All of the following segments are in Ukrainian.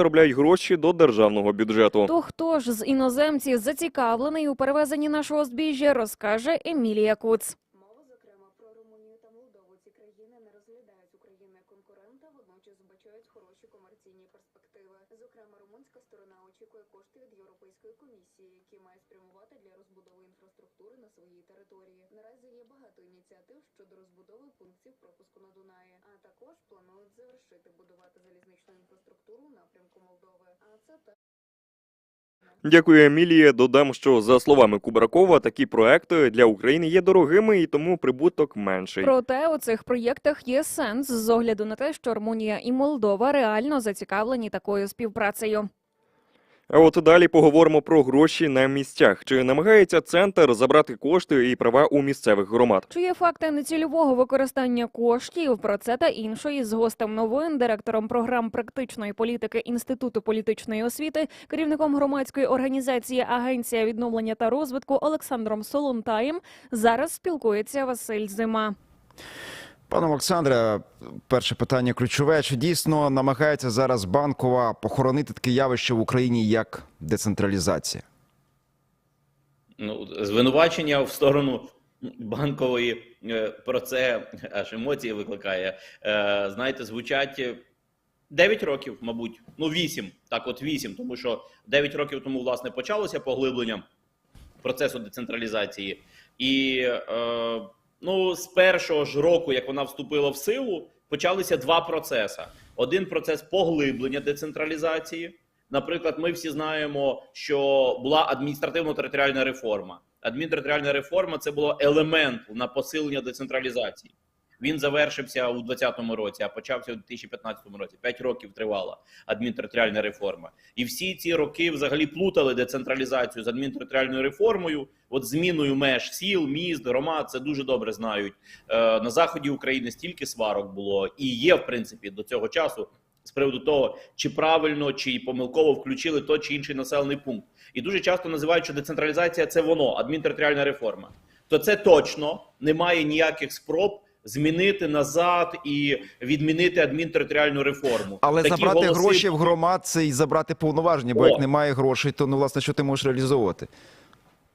заробляють гроші до державного бюджету. То хто ж з іноземців зацікавлений у перевезенні нашого збіжжя, розкаже Емілія Куц. Мова, зокрема, про Румунію та Молдову. Ці країни не розглядають Україну як конкурента, водночас вбачають хороші комерційні перспективи. Зокрема, румунська сторона очікує кошти від Європейської комісії, які має спрямувати для розбудови інфраструктури на своїй території. Наразі є багато ініціатив щодо розбудови пунктів пропуску на Дунаї, а також планують завершити будувати залізничну інфраструктуру в напрямку Молдови. А це та Дякую, Емілія. Додам, що за словами Кубракова, такі проекти для України є дорогими і тому прибуток менший. Проте у цих проєктах є сенс з огляду на те, що Румунія і Молдова реально зацікавлені такою співпрацею. А от далі поговоримо про гроші на місцях. Чи намагається центр забрати кошти і права у місцевих громад? Чи є факти нецільового використання коштів? Про це та іншої з гостем новин, директором програм практичної політики Інституту політичної освіти, керівником громадської організації Агенція відновлення та розвитку Олександром Солонтаєм. Зараз спілкується Василь Зима. Пане Олександре, перше питання ключове. Чи дійсно намагається зараз банкова похоронити таке явище в Україні як децентралізація? ну, звинувачення в сторону банкової е, про це аж емоції викликає. Е, Знаєте, звучать 9 років, мабуть, ну 8, так от 8, тому що 9 років тому власне почалося поглиблення процесу децентралізації, і е, ну з першого ж року, як вона вступила в силу, почалися два процеси: один процес поглиблення децентралізації. Наприклад, ми всі знаємо, що була адміністративно-територіальна реформа. Адмінтериторіальна реформа це було елемент на посилення децентралізації. Він завершився у 2020 році, а почався у 2015 році. П'ять років тривала адмінтериторіальна реформа. І всі ці роки взагалі плутали децентралізацію з адмінтериторіальною реформою. От зміною меж сіл, міст, громад це дуже добре знають. Е, на заході України стільки сварок було і є, в принципі, до цього часу з приводу того, чи правильно чи помилково включили той чи інший населений пункт. І дуже часто називають, що децентралізація це воно, адмінтериторіальна реформа. То це точно немає ніяких спроб змінити назад і відмінити адмінтериторіальну реформу. Але Такі забрати голоси- гроші в громад це і забрати повноваження, бо О. як немає грошей, то ну власне що ти можеш реалізовувати?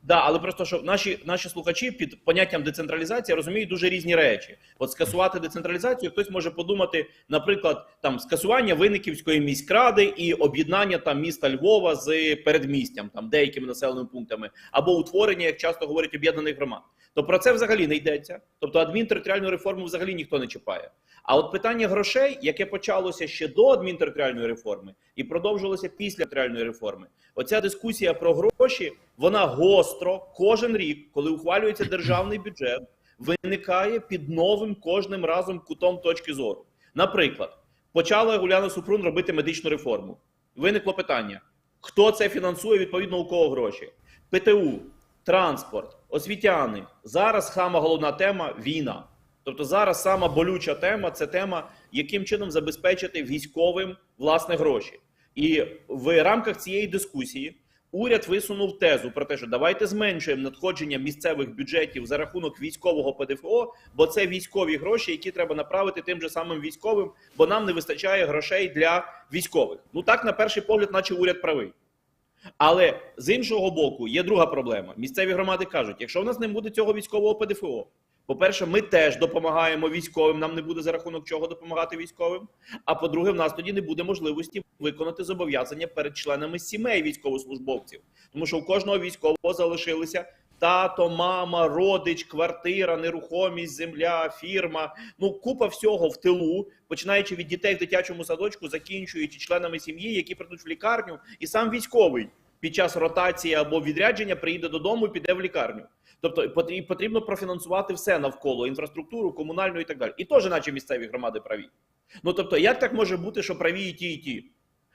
Да, але просто що наші наші слухачі під поняттям децентралізація розуміють дуже різні речі. От скасувати децентралізацію, хтось може подумати, наприклад, там скасування Винниківської міськради і об'єднання там міста Львова з передмістям, там деякими населеними пунктами, або утворення, як часто говорять, об'єднаних громад. То про це взагалі не йдеться. Тобто адмінтериторіальну реформу взагалі ніхто не чіпає. А от питання грошей, яке почалося ще до адмінтериторіальної реформи і продовжилося після територіальної реформи, оця дискусія про гроші, вона гостро кожен рік, коли ухвалюється державний бюджет, виникає під новим кожним разом кутом точки зору. Наприклад, почала Уляна Супрун робити медичну реформу. Виникло питання: хто це фінансує, відповідно у кого гроші? ПТУ, транспорт, освітяни. Зараз сама головна тема війна. Тобто зараз сама болюча тема це тема, яким чином забезпечити військовим власне гроші. І в рамках цієї дискусії уряд висунув тезу про те, що давайте зменшуємо надходження місцевих бюджетів за рахунок військового ПДФО, бо це військові гроші, які треба направити тим же самим військовим, бо нам не вистачає грошей для військових. Ну так на перший погляд, наче уряд правий. Але з іншого боку, є друга проблема. Місцеві громади кажуть: якщо в нас не буде цього військового ПДФО, по-перше, ми теж допомагаємо військовим. Нам не буде за рахунок чого допомагати військовим. А по-друге, в нас тоді не буде можливості виконати зобов'язання перед членами сімей військовослужбовців, тому що у кожного військового залишилися тато, мама, родич, квартира, нерухомість, земля, фірма. Ну купа всього в тилу, починаючи від дітей в дитячому садочку, закінчуючи членами сім'ї, які прийдуть в лікарню, і сам військовий під час ротації або відрядження приїде додому і піде в лікарню. Тобто потрі- потрібно профінансувати все навколо інфраструктуру, комунальну і так далі. І теж, наче місцеві громади праві. Ну тобто, як так може бути, що праві і ті, і ті?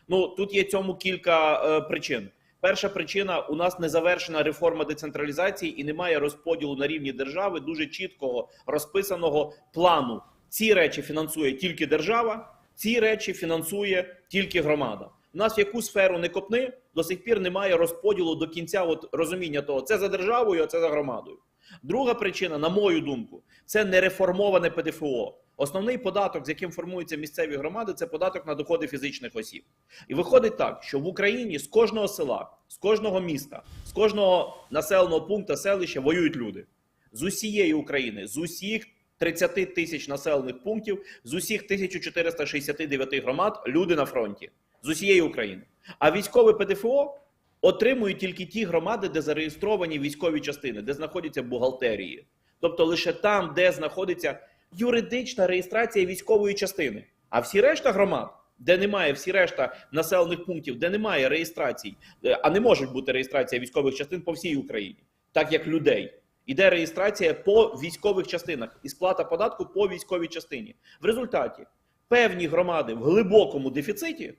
Ну тут є цьому кілька е, причин. Перша причина: у нас не завершена реформа децентралізації і немає розподілу на рівні держави дуже чіткого розписаного плану. Ці речі фінансує тільки держава, ці речі фінансує тільки громада. У нас в яку сферу не копни, до сих пір немає розподілу до кінця от розуміння того, це за державою, а це за громадою. Друга причина, на мою думку, це нереформоване ПДФО. Основний податок, з яким формуються місцеві громади, це податок на доходи фізичних осіб. І виходить так, що в Україні з кожного села, з кожного міста, з кожного населеного пункту, селища воюють люди з усієї України, з усіх 30 тисяч населених пунктів, з усіх 1469 громад люди на фронті з усієї України. А військове ПДФО отримують тільки ті громади, де зареєстровані військові частини, де знаходяться бухгалтерії. Тобто лише там, де знаходиться юридична реєстрація військової частини. А всі решта громад, де немає всі решта населених пунктів, де немає реєстрацій, е, а не може бути реєстрація військових частин по всій Україні, так як людей. Іде реєстрація по військових частинах і сплата податку по військовій частині. В результаті певні громади в глибокому дефіциті,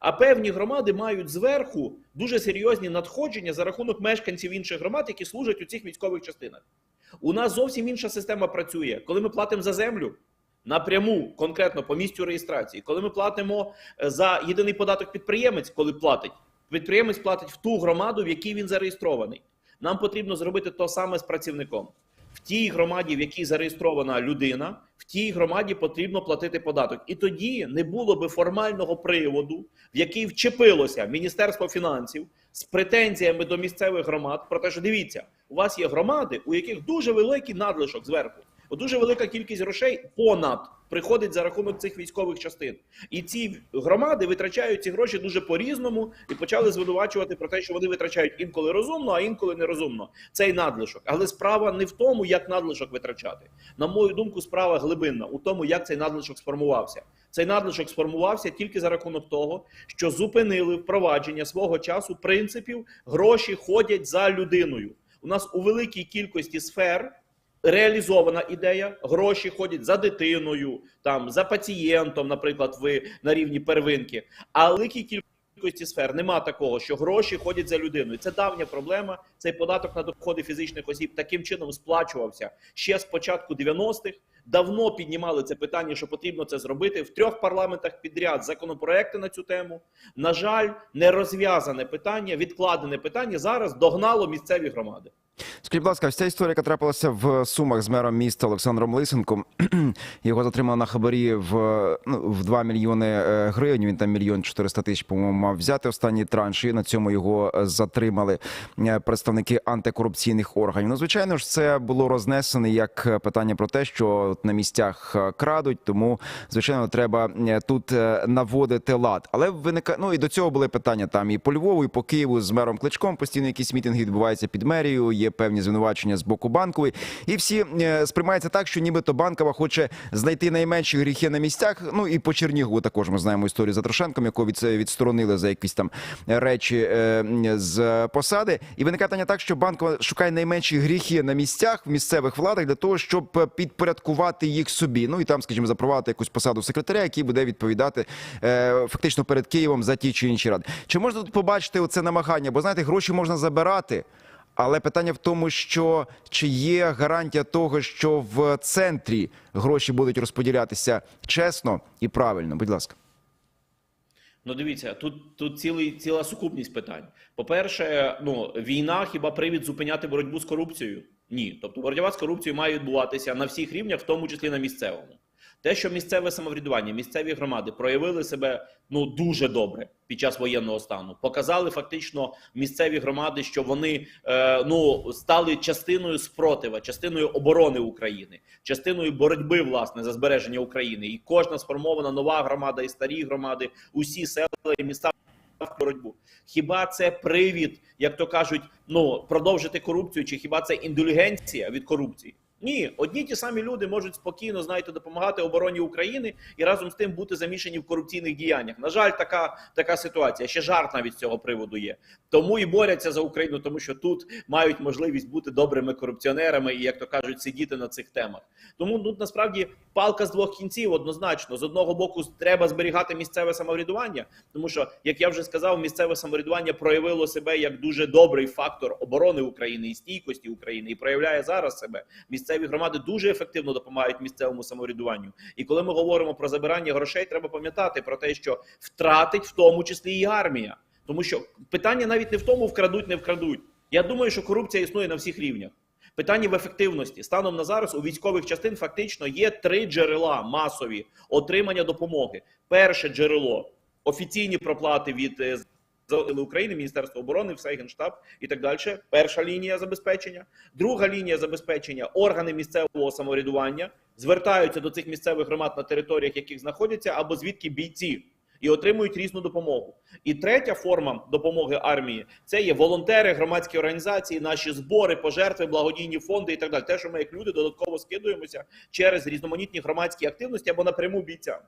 а певні громади мають зверху дуже серйозні надходження за рахунок мешканців інших громад, які служать у цих військових частинах. У нас зовсім інша система працює. Коли ми платимо за землю напряму, конкретно по місцю реєстрації, коли ми платимо е, за єдиний податок підприємець, коли платить, підприємець платить в ту громаду, в якій він зареєстрований. Нам потрібно зробити то саме з працівником. В тій громаді, в якій зареєстрована людина, в тій громаді потрібно платити податок. І тоді не було би формального приводу, в який вчепилося Міністерство фінансів з претензіями до місцевих громад про те, що дивіться, у вас є громади, у яких дуже великий надлишок зверху. Дуже велика кількість грошей понад приходить за рахунок цих військових частин. І ці громади витрачають ці гроші дуже по-різному і почали звинувачувати про те, що вони витрачають інколи розумно, а інколи нерозумно. Цей надлишок. Але справа не в тому, як надлишок витрачати. На мою думку, справа глибинна у тому, як цей надлишок сформувався. Цей надлишок сформувався тільки за рахунок того, що зупинили впровадження свого часу принципів гроші ходять за людиною. У нас у великій кількості сфер реалізована ідея, гроші ходять за дитиною, там за пацієнтом, наприклад, ви на рівні первинки. А великій кількості сфер нема такого, що гроші ходять за людиною. Це давня проблема. Цей податок на доходи фізичних осіб таким чином сплачувався ще з початку 90-х. Давно піднімали це питання, що потрібно це зробити в трьох парламентах підряд. Законопроекти на цю тему. На жаль, не розв'язане питання, відкладене питання зараз догнало місцеві громади. Скажіть, будь ласка, ця історія, яка трапилася в Сумах з мером міста Олександром Лисенком. Його затримали на хабарі в, ну, в 2 мільйони е, гривень. Він там мільйон 400 тисяч, по-моєму, мав взяти останній транш. І на цьому його е, затримали е, представники антикорупційних органів. Ну, звичайно ж, це було рознесене як питання про те, що на місцях крадуть, тому звичайно треба тут наводити лад. Але виникає, ну і до цього були питання там і по Львову, і по Києву з мером Кличком. Постійно якісь мітинги відбуваються під мерією. Є певні звинувачення з боку банкової, і всі е, сприймається так, що нібито банкова хоче знайти найменші гріхи на місцях. Ну і по Чернігову також ми знаємо історію за Трошенком, якого від відсторонили за якісь там речі е, з посади. І виникає питання так, що банкова шукає найменші гріхи на місцях в місцевих владах для того, щоб підпорядкувати їх собі. Ну і там, скажімо, запровадити якусь посаду секретаря, який буде відповідати е, фактично перед Києвом за ті чи інші ради. Чи можна тут побачити оце намагання? Бо знаєте, гроші можна забирати. Але питання в тому, що чи є гарантія того, що в центрі гроші будуть розподілятися чесно і правильно? Будь ласка. Ну, дивіться, тут, тут цілий, ціла сукупність питань. По-перше, ну, війна хіба привід зупиняти боротьбу з корупцією? Ні. Тобто боротьба з корупцією має відбуватися на всіх рівнях, в тому числі на місцевому. Те, що місцеве самоврядування, місцеві громади проявили себе ну дуже добре під час воєнного стану, показали фактично місцеві громади, що вони е, ну стали частиною спротива, частиною оборони України, частиною боротьби власне за збереження України. І кожна сформована нова громада і старі громади, усі села і міста боротьбу. Хіба це привід, як то кажуть, ну продовжити корупцію, чи хіба це індулігенція від корупції? Ні, одні ті самі люди можуть спокійно знаєте, допомагати обороні України і разом з тим бути замішані в корупційних діяннях. На жаль, така така ситуація. Ще жарт навіть з цього приводу є. Тому і борються за Україну, тому що тут мають можливість бути добрими корупціонерами і, як то кажуть, сидіти на цих темах. Тому тут насправді палка з двох кінців однозначно з одного боку треба зберігати місцеве самоврядування, тому що, як я вже сказав, місцеве самоврядування проявило себе як дуже добрий фактор оборони України і стійкості України, і проявляє зараз себе. Місцеві громади дуже ефективно допомагають місцевому самоврядуванню. І коли ми говоримо про забирання грошей, треба пам'ятати про те, що втратить в тому числі і армія, тому що питання навіть не в тому, вкрадуть, не вкрадуть. Я думаю, що корупція існує на всіх рівнях. Питання в ефективності. Станом на зараз у військових частин фактично є три джерела масові отримання допомоги. Перше джерело офіційні проплати від Сили України, Міністерства оборони, все генштаб і так далі. Перша лінія забезпечення, друга лінія забезпечення органи місцевого самоврядування звертаються до цих місцевих громад на територіях, яких знаходяться, або звідки бійці. І отримують різну допомогу. І третя форма допомоги армії це є волонтери, громадські організації, наші збори, пожертви, благодійні фонди і так далі. Те, що ми як люди додатково скидуємося через різноманітні громадські активності або напряму бійцям.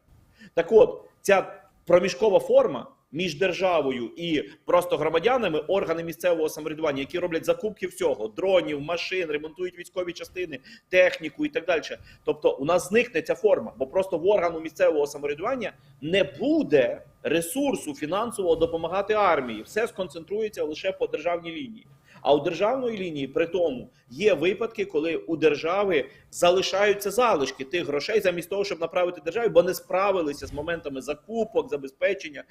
Так от, ця проміжкова форма між державою і просто громадянами, органи місцевого самоврядування, які роблять закупки всього: дронів, машин, ремонтують військові частини, техніку і так далі. Тобто, у нас зникне ця форма, бо просто в органу місцевого самоврядування не буде ресурсу фінансового допомагати армії. Все сконцентрується лише по державній лінії. А у державної лінії при тому є випадки, коли у держави залишаються залишки тих грошей замість того, щоб направити державі, бо не справилися з моментами закупок, забезпечення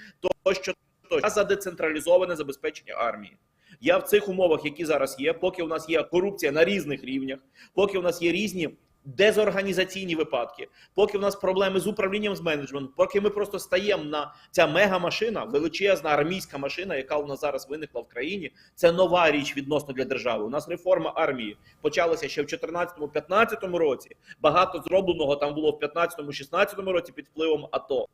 тощо, тощо. то за децентралізоване забезпечення армії. Я в цих умовах, які зараз є, поки у нас є корупція на різних рівнях, поки у нас є різні дезорганізаційні випадки, поки в нас проблеми з управлінням з менеджментом, поки ми просто стаємо на ця мегамашина, величезна армійська машина, яка у нас зараз виникла в країні, це нова річ відносно для держави. У нас реформа армії почалася ще в 2014-2015 році. Багато зробленого там було в 2015-2016 році під впливом АТО.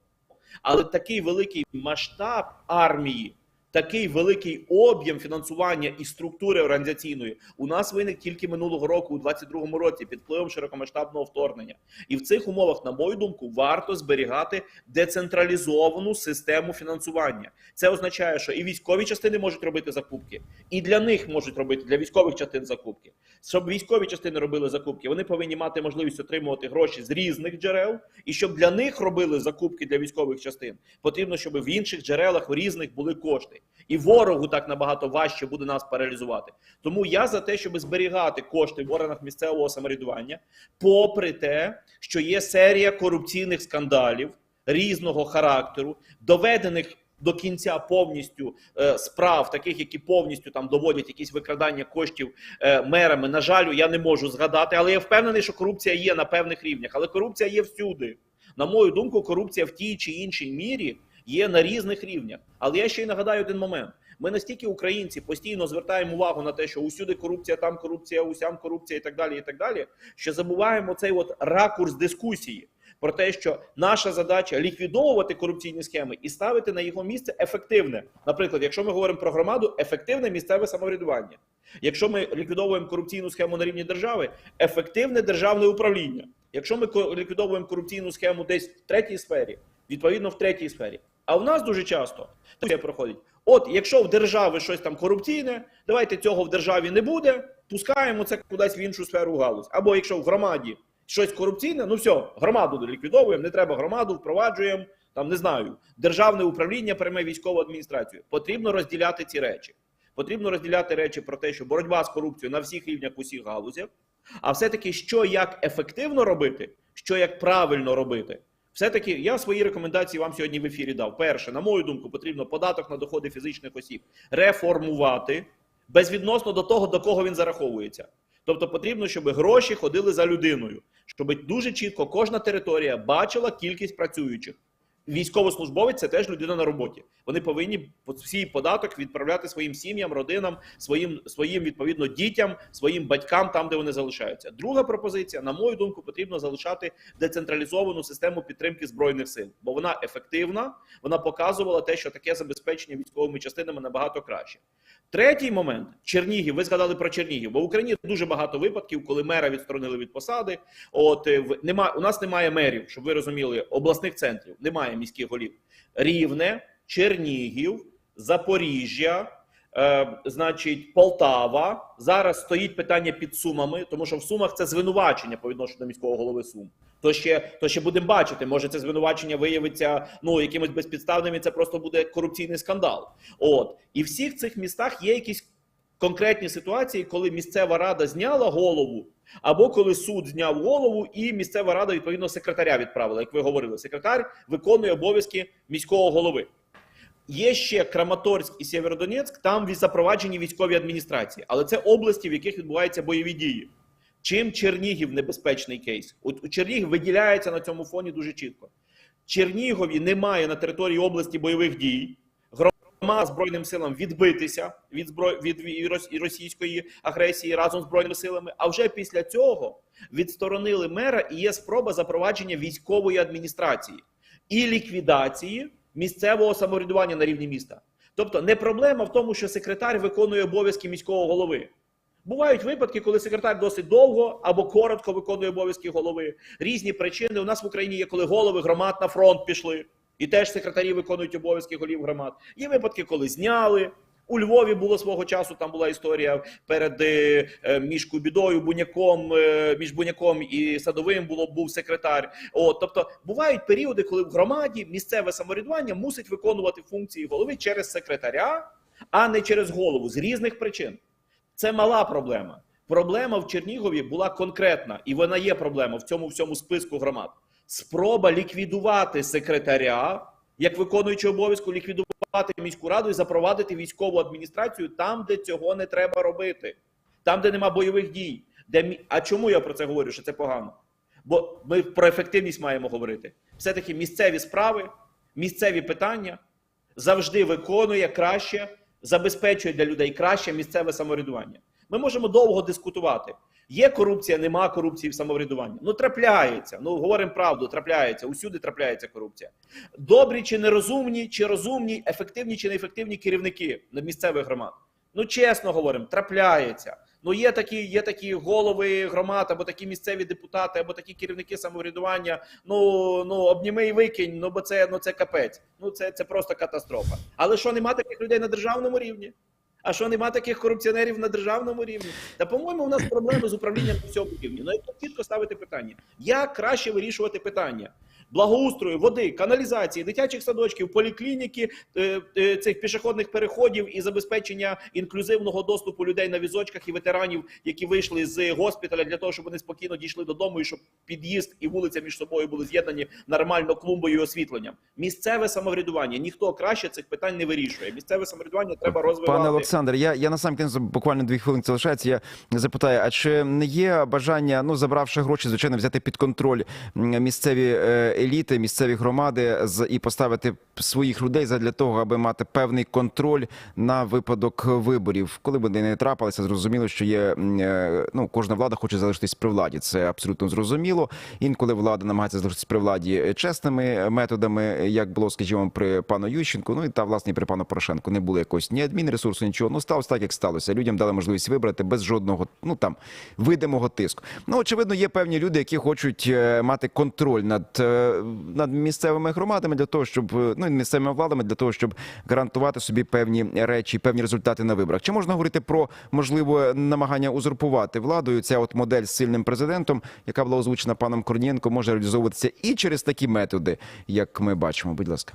Але такий великий масштаб армії, такий великий об'єм фінансування і структури організаційної у нас виник тільки минулого року, у 22-му році, під впливом широкомасштабного вторгнення. І в цих умовах, на мою думку, варто зберігати децентралізовану систему фінансування. Це означає, що і військові частини можуть робити закупки, і для них можуть робити для військових частин закупки. Щоб військові частини робили закупки, вони повинні мати можливість отримувати гроші з різних джерел, і щоб для них робили закупки для військових частин, потрібно, щоб в інших джерелах в різних були кошти. І ворогу так набагато важче буде нас паралізувати. Тому я за те, щоб зберігати кошти в органах місцевого самоврядування, попри те, що є серія корупційних скандалів різного характеру, доведених до кінця повністю е, справ, таких, які повністю там доводять якісь викрадання коштів е, мерами. На жаль, я не можу згадати, але я впевнений, що корупція є на певних рівнях. Але корупція є всюди. На мою думку, корупція в тій чи іншій мірі є на різних рівнях. Але я ще й нагадаю один момент: ми настільки українці постійно звертаємо увагу на те, що усюди корупція, там корупція, усям корупція і так далі, і так далі, що забуваємо цей от ракурс дискусії. Про те, що наша задача ліквідовувати корупційні схеми і ставити на його місце ефективне. Наприклад, якщо ми говоримо про громаду, ефективне місцеве самоврядування. Якщо ми ліквідовуємо корупційну схему на рівні держави, ефективне державне управління. Якщо ми ліквідовуємо корупційну схему десь в третій сфері, відповідно в третій сфері. А в нас дуже часто проходить. От, якщо в держави щось там корупційне, давайте цього в державі не буде, пускаємо це кудись в іншу сферу галузь. Або якщо в громаді щось корупційне, ну все, громаду ліквідовуємо, не треба громаду, впроваджуємо. Там не знаю, державне управління прийме військову адміністрацію. Потрібно розділяти ці речі. Потрібно розділяти речі про те, що боротьба з корупцією на всіх рівнях, усіх галузях, а все-таки, що як ефективно робити, що як правильно робити. Все-таки я свої рекомендації вам сьогодні в ефірі дав. Перше, на мою думку, потрібно податок на доходи фізичних осіб реформувати безвідносно до того, до кого він зараховується. Тобто потрібно, щоб гроші ходили за людиною, щоб дуже чітко кожна територія бачила кількість працюючих. Військовослужбовець це теж людина на роботі. Вони повинні свій податок відправляти своїм сім'ям, родинам, своїм своїм відповідно дітям, своїм батькам там, де вони залишаються. Друга пропозиція, на мою думку, потрібно залишати децентралізовану систему підтримки збройних сил, бо вона ефективна. Вона показувала те, що таке забезпечення військовими частинами набагато краще. Третій момент Чернігів. Ви згадали про Чернігів, бо в Україні дуже багато випадків, коли мера відсторонили від посади. От е, в- нема у нас немає мерів, щоб ви розуміли, обласних центрів, немає міських голів. Рівне, Чернігів, Запоріжжя, е, значить, Полтава. Зараз стоїть питання під сумами, тому що в сумах це звинувачення по відношенню до міського голови Сум. То ще, то ще будемо бачити. Може, це звинувачення виявиться ну якимось безпідставним, і це просто буде корупційний скандал. От і в всіх цих містах є якісь конкретні ситуації, коли місцева рада зняла голову, або коли суд зняв голову, і місцева рада відповідно секретаря відправила. Як ви говорили, секретар виконує обов'язки міського голови. Є ще Краматорськ і Сєвєродонецьк, там запроваджені військові адміністрації, але це області, в яких відбуваються бойові дії. Чим Чернігів небезпечний кейс? От у Чернігів виділяється на цьому фоні дуже чітко. Чернігові немає на території області бойових дій. Громада збройним силам відбитися від зброй від російської агресії разом з збройними силами. А вже після цього відсторонили мера і є спроба запровадження військової адміністрації і ліквідації місцевого самоврядування на рівні міста. Тобто не проблема в тому, що секретар виконує обов'язки міського голови. Бувають випадки, коли секретар досить довго або коротко виконує обов'язки голови. Різні причини. У нас в Україні є, коли голови громад на фронт пішли, і теж секретарі виконують обов'язки голів громад. Є випадки, коли зняли. У Львові було свого часу. Там була історія перед е, е, між Кубідою, Буняком, е, між Буняком і Садовим було був секретар. От, тобто бувають періоди, коли в громаді місцеве самоврядування мусить виконувати функції голови через секретаря, а не через голову з різних причин. Це мала проблема. Проблема в Чернігові була конкретна, і вона є проблема в цьому всьому списку громад. Спроба ліквідувати секретаря, як виконуючи обов'язку, ліквідувати міську раду і запровадити військову адміністрацію там, де цього не треба робити, там, де нема бойових дій. Де А чому я про це говорю? Що це погано? Бо ми про ефективність маємо говорити. Все-таки місцеві справи, місцеві питання завжди виконує краще, забезпечує для людей краще місцеве самоврядування. Ми можемо довго дискутувати. Є корупція, нема корупції в самоврядуванні. Ну трапляється. Ну говоримо правду, трапляється. Усюди трапляється корупція. Добрі чи нерозумні, чи розумні, ефективні чи неефективні керівники місцевих громад. Ну чесно говоримо, трапляється. Ну є такі, є такі голови громад, або такі місцеві депутати, або такі керівники самоврядування. Ну ну обніми і викинь. Ну бо це ну це капець. Ну це, це просто катастрофа. Але що нема таких людей на державному рівні? А що нема таких корупціонерів на державному рівні? Та по-моєму, у нас проблеми з управлінням на всьому рівні. Ну якщо чітко ставити питання, як краще вирішувати питання благоустрою, води, каналізації, дитячих садочків, поліклініки, е, е, цих пішохідних переходів і забезпечення інклюзивного доступу людей на візочках і ветеранів, які вийшли з госпіталя для того, щоб вони спокійно дійшли додому, і щоб під'їзд і вулиця між собою були з'єднані нормально клумбою і освітленням. Місцеве самоврядування ніхто краще цих питань не вирішує. Місцеве самоврядування треба розвивати. Пане Олександр, я, я на сам кінець буквально дві хвилини залишається. Я запитаю, а чи не є бажання, ну забравши гроші, звичайно, взяти під контроль місцеві е, еліти, місцеві громади і поставити своїх людей для того, аби мати певний контроль на випадок виборів, коли вони не трапилися, зрозуміло, що є е, ну кожна влада хоче залишитись при владі. Це абсолютно зрозуміло. Інколи влада намагається залишитись при владі чесними методами, як було, скажімо, при пану Ющенку. Ну і та власне при пану Порошенку не було якось ні адмінресурсу, нічого. Ну сталося так, як сталося. Людям дали можливість вибрати без жодного ну там видимого тиску. Ну очевидно, є певні люди, які хочуть е, мати контроль над, е, над місцевими громадами для того, щоб е, ну місцевими владами для того, щоб гарантувати собі певні речі, певні результати на виборах. Чи можна говорити про можливе намагання узурпувати владою? Ця от модель з сильним президентом, яка була озвучена паном Корнієнко, може реалізовуватися і через такі методи, як ми бачимо. Будь ласка.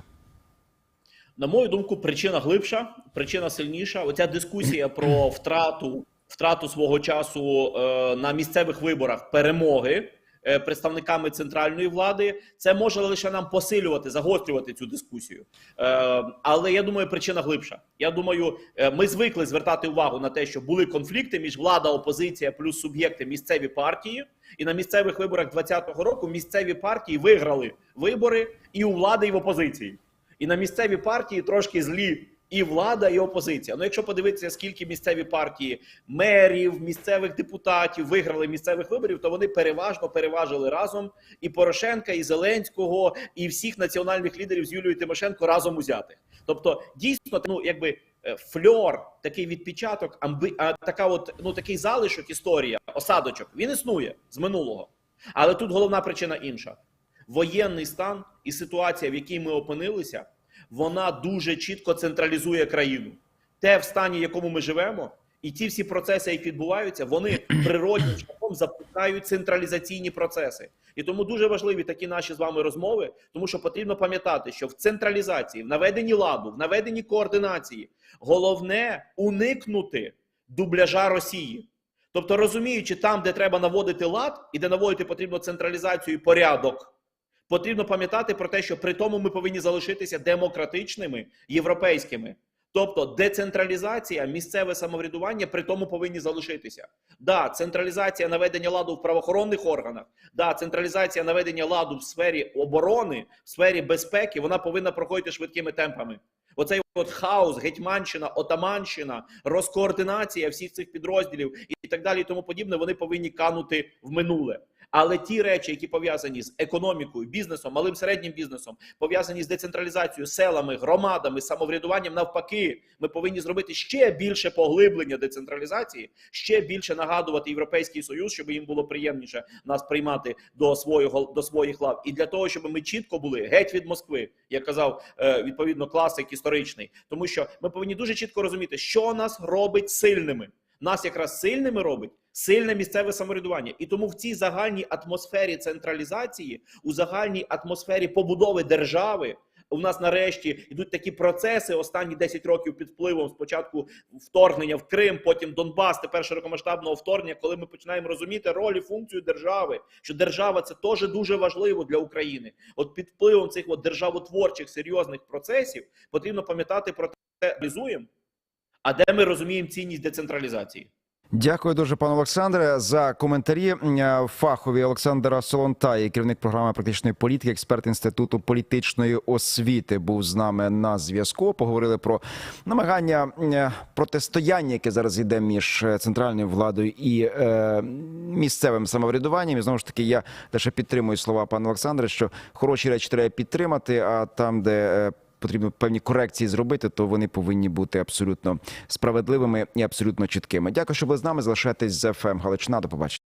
На мою думку, причина глибша, причина сильніша. Оця дискусія про втрату втрату свого часу е, на місцевих виборах перемоги представниками центральної влади, це може лише нам посилювати, загострювати цю дискусію. Е, але я думаю, причина глибша. Я думаю, е, ми звикли звертати увагу на те, що були конфлікти між влада, опозиція плюс суб'єкти місцеві партії. І на місцевих виборах 2020 року місцеві партії виграли вибори і у влади, і в опозиції. І на місцеві партії трошки злі і влада, і опозиція. Ну, якщо подивитися, скільки місцеві партії мерів, місцевих депутатів виграли місцевих виборів, то вони переважно переважили разом і Порошенка, і Зеленського, і всіх національних лідерів з Юлією Тимошенко разом узятих. Тобто, дійсно, ну якби е, фльор, такий відпечаток, амби, а така, от ну такий залишок, історія, осадочок, він існує з минулого. Але тут головна причина інша воєнний стан і ситуація, в якій ми опинилися, вона дуже чітко централізує країну. Те в стані, в якому ми живемо, і ті всі процеси, які відбуваються, вони природним шляхом запускають централізаційні процеси. І тому дуже важливі такі наші з вами розмови, тому що потрібно пам'ятати, що в централізації, в наведенні ладу, в наведенні координації, головне уникнути дубляжа Росії. Тобто, розуміючи там, де треба наводити лад, і де наводити потрібно централізацію і порядок, Потрібно пам'ятати про те, що при тому ми повинні залишитися демократичними європейськими. Тобто децентралізація, місцеве самоврядування при тому повинні залишитися. Да, централізація наведення ладу в правоохоронних органах, да, централізація наведення ладу в сфері оборони, в сфері безпеки, вона повинна проходити швидкими темпами. Оцей от хаос, гетьманщина, отаманщина, розкоординація всіх цих підрозділів і так далі, і тому подібне, вони повинні канути в минуле. Але ті речі, які пов'язані з економікою, бізнесом, малим середнім бізнесом, пов'язані з децентралізацією, селами, громадами, самоврядуванням, навпаки, ми повинні зробити ще більше поглиблення децентралізації, ще більше нагадувати європейський союз, щоб їм було приємніше нас приймати до свого до своїх лав. І для того, щоб ми чітко були геть від Москви, як казав е, відповідно класик історичний, тому що ми повинні дуже чітко розуміти, що нас робить сильними. Нас якраз сильними робить сильне місцеве самоврядування, і тому в цій загальній атмосфері централізації, у загальній атмосфері побудови держави. У нас нарешті йдуть такі процеси останні 10 років під впливом спочатку вторгнення в Крим, потім Донбас, тепер широкомасштабного вторгнення, коли ми починаємо розуміти роль і функцію держави, що держава це теж дуже важливо для України. От під впливом цих от державотворчих серйозних процесів потрібно пам'ятати про те, реалізуємо, а де ми розуміємо цінність децентралізації. Дякую дуже, пане Олександре, за коментарі. Е, Фахові Олександра Солонтай, керівник програми практичної політики, експерт інституту політичної освіти, був з нами на зв'язку. Поговорили про намагання е, протистояння, яке зараз йде між е, центральною владою і е, місцевим самоврядуванням. І знову ж таки, я лише підтримую слова пана Олександра, що хороші речі треба підтримати. А там, де потрібно певні корекції зробити, то вони повинні бути абсолютно справедливими і абсолютно чіткими. Дякую, що ви з нами. Залишайтесь з ФМ Галичина. До побачення.